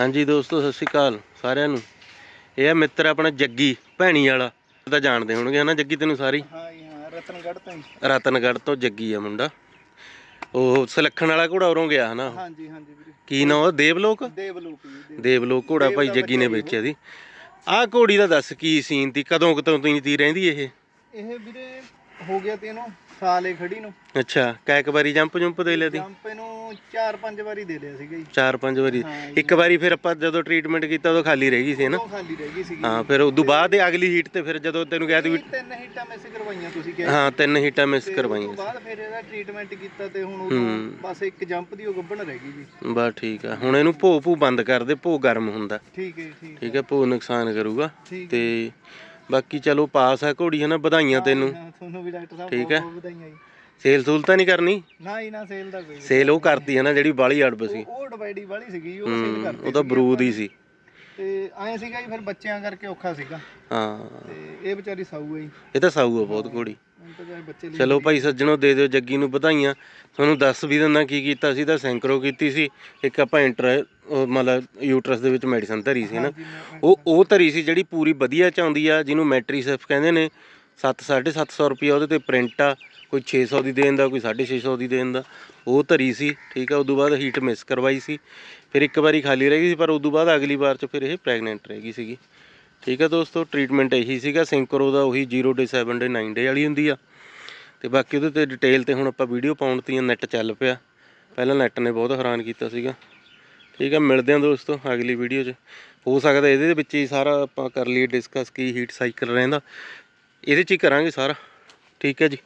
ਹਾਂਜੀ ਦੋਸਤੋ ਸਤਿ ਸ਼੍ਰੀ ਅਕਾਲ ਸਾਰਿਆਂ ਨੂੰ। ਇਹ ਆ ਮਿੱਤਰ ਆਪਣਾ ਜੱਗੀ ਭੈਣੀ ਵਾਲਾ। ਤਾਂ ਜਾਣਦੇ ਹੋਣਗੇ ਹਨਾ ਜੱਗੀ ਤੈਨੂੰ ਸਾਰੀ? ਹਾਂ ਜੀ ਹਾਂ ਰਤਨਗੜ੍ਹ ਤੋਂ ਹੀ। ਰਤਨਗੜ੍ਹ ਤੋਂ ਜੱਗੀ ਆ ਮੁੰਡਾ। ਉਹ ਸਲੱਖਣ ਵਾਲਾ ਘੋੜਾ ਉਰੋਂ ਗਿਆ ਹਨਾ ਹਾਂਜੀ ਹਾਂਜੀ ਵੀਰੇ। ਕੀ ਨਾਂ ਉਹ ਦੇਵਲੋਕ? ਦੇਵਲੋਕ ਜੀ ਦੇਵ- ਦੇਵਲੋਕ ਘੋੜਾ ਭਾਈ ਜੱਗੀ ਨੇ ਵੇਚਿਆ ਸੀ। ਆਹ ਘੋੜੀ ਦਾ ਦੱਸ ਕੀ ਸੀਨ ਤੀ? ਕਦੋਂ ਕਦੋਂ ਤੀ ਤੀ ਰਹਿੰਦੀ ਇਹ? ਇਹ ਵੀਰੇ ਹੋ ਗਿਆ ਤੇ ਇਹਨੂੰ ਸਾਲੇ ਖੜੀ ਨੂੰ। ਅੱਛਾ ਕੈਕ ਵਾਰੀ ਜੰਪ ਜੰਪ ਦੇ ਲਿਆ ਤੀ? ਜੰਪ ਇਹਨੂੰ 4-5 ਵਾਰੀ ਦੇ ਲਿਆ ਸੀਗਾ ਜੀ। ਚਾਰ ਪੰਜ ਵਾਰੀ। ਹਾਂ ਇੱਕ ਵਾਰੀ ਫਿਰ ਆਪਾਂ ਜਦੋਂ ਟ੍ਰੀਟਮੈਂਟ ਕੀਤਾ ਉਦੋਂ ਖਾਲੀ ਰਹਿ ਗਈ ਸੀ ਨਾ? ਉਹ ਖਾਲੀ ਰਹਿ ਗਈ ਸੀਗੀ। ਹਾਂ ਫਿਰ ਉਦੋਂ ਬਾਅਦ ਦੇ ਅਗਲੀ ਹੀਟ ਤੇ ਫਿਰ ਜਦੋਂ ਤੈਨੂੰ ਕਿਹਾ ਤੀ ਵੀ ਇਹ ਤਿੰਨ ਹੀਟਾਂ ਮਿਸ ਕਰਵਾਈਆਂ ਤੁਸੀਂ ਕਿਹਾ। ਹਾਂ ਤਿੰਨ ਹੀਟਾਂ ਮਿਸ ਤੇ ਕਰਵਾਈਆਂ ਉਸ ਤੋਂ ਬਾਅਦ ਫਿਰ ਇਹਦਾ ਟ੍ਰੀਟਮੈਂਟ ਕੀਤਾ ਤੇ ਹੁਣ ਉਦੋਂ ਹੂੰ। ਬਸ ਇੱਕ ਜੰਪ ਦੀ ਉਹ ਗੱਭਣ ਰਹਿ ਗਈ ਜੀ। ਬਸ ਠੀਕ ਆ। ਹੁਣ ਇਹਨੂੰ ਭੋ ਭੂ ਬੰਦ ਕਰ ਦੇ ਭੋ ਗਰਮ ਹੁੰਦਾ। ਠੀਕ ਹੈ ਜੀ, ਠੀਕ ਠੀਕ ਹੈ। ਭੋ ਨੁਕਸਾਨ ਕਰੂਗਾ। ਠੀਕ ਤੇ ਬਾਕੀ ਚਲੋ ਪਾਸ ਆ ਘੋੜੀ ਹੈ ਨਾ? ਵਧਾਈਆਂ ਤੈਨੂੰ। ਹਾਂ ਤੁਹਾਨੂੰ ਵੀ ਡਾਕਟਰ ਸਾਹਿਬ ਠੀਕ ਬਹੁਤ ਹੈ। ਬਹੁਤ ਵਧਾਈਆਂ ਜੀ। ਸੇਲ ਸੂਲ ਤਾਂ ਨਹੀਂ ਕਰਨੀ? ਨਾ ਹੀ ਨਾ ਸੇਲ ਦਾ ਕੋਈ ਸੇਲ ਉਹ ਕਰਦੀ ਹੈ ਨਾ ਜਿਹੜੀ ਬਾਲੀ ਅੜਬ ਸੀ। ਉਹ ਡਿਵਾਈਡੀ ਵਾਲੀ ਸੀਗੀ ਉਹ ਸੇਲ ਹੂੰ, ਕਰਤੀ ਉਹ ਤਾਂ ਬਰੂਦ ਹੀ ਸੀ। ਤੇ ਐਂ ਸੀਗਾ ਜੀ ਫਿਰ ਬੱਚਿਆਂ ਕਰਕੇ ਔਖਾ ਸੀਗਾ। ਹਾਂ। ਤੇ ਇਹ ਵਿਚਾਰੀ ਸਾਊ ਹੈ ਜੀ। ਇਹ ਤਾਂ ਸਾਊ ਆ ਬਹੁਤ ਘੋੜੀ। ਹੁਣ ਤਾਂ ਚਾਹੇ ਬੱਚੇ ਲਈ ਚਲੋ ਭਾਈ ਸੱਜਣੋ ਦੇ ਦਿਓ ਜੱਗੀ ਨੂੰ ਵਧਾਈਆਂ। ਤੁਹਾਨੂੰ ਦੱਸ ਵੀ ਦਿੰਦਾ ਕੀ ਕੀਤਾ ਸੀ ਤਾਂ ਸੈਂਕਰੋ ਕੀਤੀ ਸੀ। ਇੱਕ ਆਪਾਂ ਇੰਟਰ ਉਹ ਮਤਲਬ ਯੂਟਰਸ ਦੇ ਵਿੱਚ ਮੈਡੀਸਨ ਧਰੀ ਸੀ ਨਾ। ਹਾਂਜੀ, ਮੈਂ- ਉਹ ਉਹ ਧਰੀ ਸੀ ਜਿਹੜੀ ਪੂਰੀ ਵਧੀਆ ਚ ਆਉਂਦੀ ਆ ਜਿਹਨੂੰ ਮੈਟਰੀਸੈਫ ਕਹਿੰਦੇ ਨੇ। 7 750 ਰੁਪਏ ਉਹਦੇ ਤੇ ਪ੍ਰਿੰਟ ਆ। ਕੋਈ 600 ਦੀ ਦੇਣ ਦਾ, ਕੋਈ 650 ਦੀ ਦੇਣ ਦਾ। ਉਹ ਧਰੀ ਸੀ, ਠੀਕ ਆ, ਉਦੋਂ ਬਾਅਦ ਹੀਟ ਮਿਸ ਕਰਵਾਈ ਸੀ। ਫਿਰ ਇੱਕ ਵਾਰੀ ਖਾਲੀ ਰਹਿ ਗਈ ਸੀ, ਪਰ ਉਦੋਂ ਬਾਅਦ ਅਗਲੀ ਵਾਰ ਚ ਫਿਰ ਇਹ ਪ੍ਰੈਗਨੈਂਟ ਰਹਿ ਗਈ ਸੀਗੀ। ਠੀਕ ਆ ਦੋਸਤੋ ਟ੍ਰੀਟਮੈਂਟ ਇਹੀ ਸੀਗਾ। ਸਿੰਕਰੋ ਦਾ ਉਹੀ 0 ਡੇ 7 ਡੇ 9 ਡੇ ਵਾਲੀ ਹੁੰਦੀ ਆ। ਤੇ ਬਾਕੀ ਉਹਦੇ ਤੇ ਡਿਟੇਲ ਤੇ ਹੁਣ ਆਪਾਂ ਵੀਡੀਓ ਪਾਉਣ ਤੀਆਂ ਨੈਟ ਚੱਲ ਪਿਆ। ਪਹਿਲਾਂ ਨੈਟ ਨੇ ਬਹੁਤ ਹੈਰਾਨ ਕੀਤਾ ਸੀਗਾ। ਠੀਕ ਆ, ਮਿਲਦੇ ਹਾਂ ਦੋਸਤੋ ਅਗਲੀ ਵੀਡੀਓ 'ਚ। ਹੋ ਸਕਦਾ ਇਹਦੇ ਵਿੱਚ ਹੀ ਸਾਰਾ ਆਪਾਂ ਕਰ ਲਈਏ ਡਿਸਕਸ ਕੀ ਹੀਟ ਸਾਈਕਲ ਰਹਿੰਦਾ। ਇਹਦੇ 'ਚ ਹੀ ਕਰਾਂਗੇ ਸਾਰਾ। ਠੀਕ ਹੈ ਜੀ।